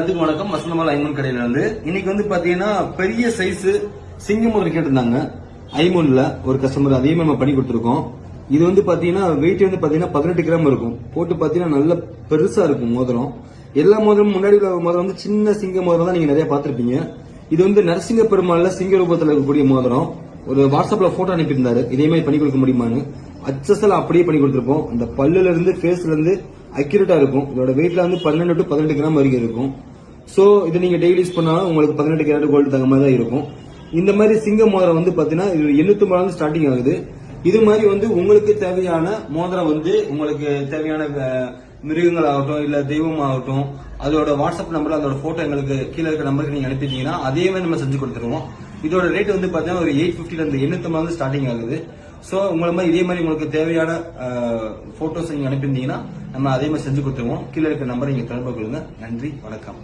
அதுக்கு வணக்கம். மசந்தமால் ஐமன் கடையில இருந்து இன்னைக்கு வந்து பாத்தீங்கன்னா பெரிய சைஸ் சிங்கம் முதல் கேட்டிருந்தாங்க. ஐமோன்ல ஒரு கஸ்டமர் அதையும் நம்ம பண்ணி கொடுத்துருக்கோம். இது வந்து பாத்தீங்கன்னா வெயிட் வந்து பாத்தீங்கன்னா பதினெட்டு கிராம் இருக்கும். போட்டு பாத்தீங்கன்னா நல்ல பெருசா இருக்கும் மோதிரம். எல்லா மோதிரமும் முன்னாடி உள்ள மோதிரம் வந்து சின்ன சிங்க மோதிரம் தான் நீங்க நிறைய பாத்திருப்பீங்க இது வந்து நரசிங்க பெருமாள்ல சிங்க ரூபத்தில் இருக்கக்கூடிய மோதிரம். ஒரு வாட்ஸ்அப்ல போட்டோ அனுப்பியிருந்தாரு. இதே மாதிரி பண்ணி கொடுக்க முடியுமான்னு. அச்சசல் அப்படியே பண்ணி கொடுத்துருப்போம். அந்த பல்லுல இருந்து ஃபேஸ்ல இருந்து அக்யூரேட்டா இருக்கும். இதோட வெயிட்ல வந்து பன்னெண்டு டு பதினெட்டு கிராம் வரைக்கும் இருக்கும். சோ இது நீங்க டெய்லி யூஸ் பண்ணாலும் உங்களுக்கு பதினெட்டு கேரட் கோல்டு தங்க மாதிரி தான் இருக்கும். இந்த மாதிரி சிங்க மோதிரம் வந்து பாத்தீங்கன்னா இது எண்ணூத்தி மூணு ஸ்டார்டிங் ஆகுது. இது மாதிரி வந்து உங்களுக்கு தேவையான மோதிரம் வந்து உங்களுக்கு தேவையான மிருகங்கள் ஆகட்டும் இல்ல தெய்வம் ஆகட்டும் அதோட வாட்ஸ்அப் நம்பர் அதோட போட்டோ எங்களுக்கு கீழே இருக்க நம்பருக்கு நீங்க அனுப்பிட்டீங்கன்னா அதே மாதிரி நம்ம செஞ்சு கொடுத்துருவோம். இதோட ரேட் வந்து பாத்தீங்கன்னா ஒரு எயிட் பிப்டில இருந்து எண்ணூத்தி ஸ்டார்டிங் ஆகுது. ஸோ உங்களை மாதிரி இதே மாதிரி உங்களுக்கு தேவையான ஃபோட்டோஸ் நீங்கள் அனுப்பியிருந்தீங்கன்னா நம்ம அதே மாதிரி செஞ்சு கொடுத்துருவோம். கீழே இருக்கிற நம்பரை நீங்கள் தொடர்பு கொள்ளுங்க. நன்றி வணக்கம்.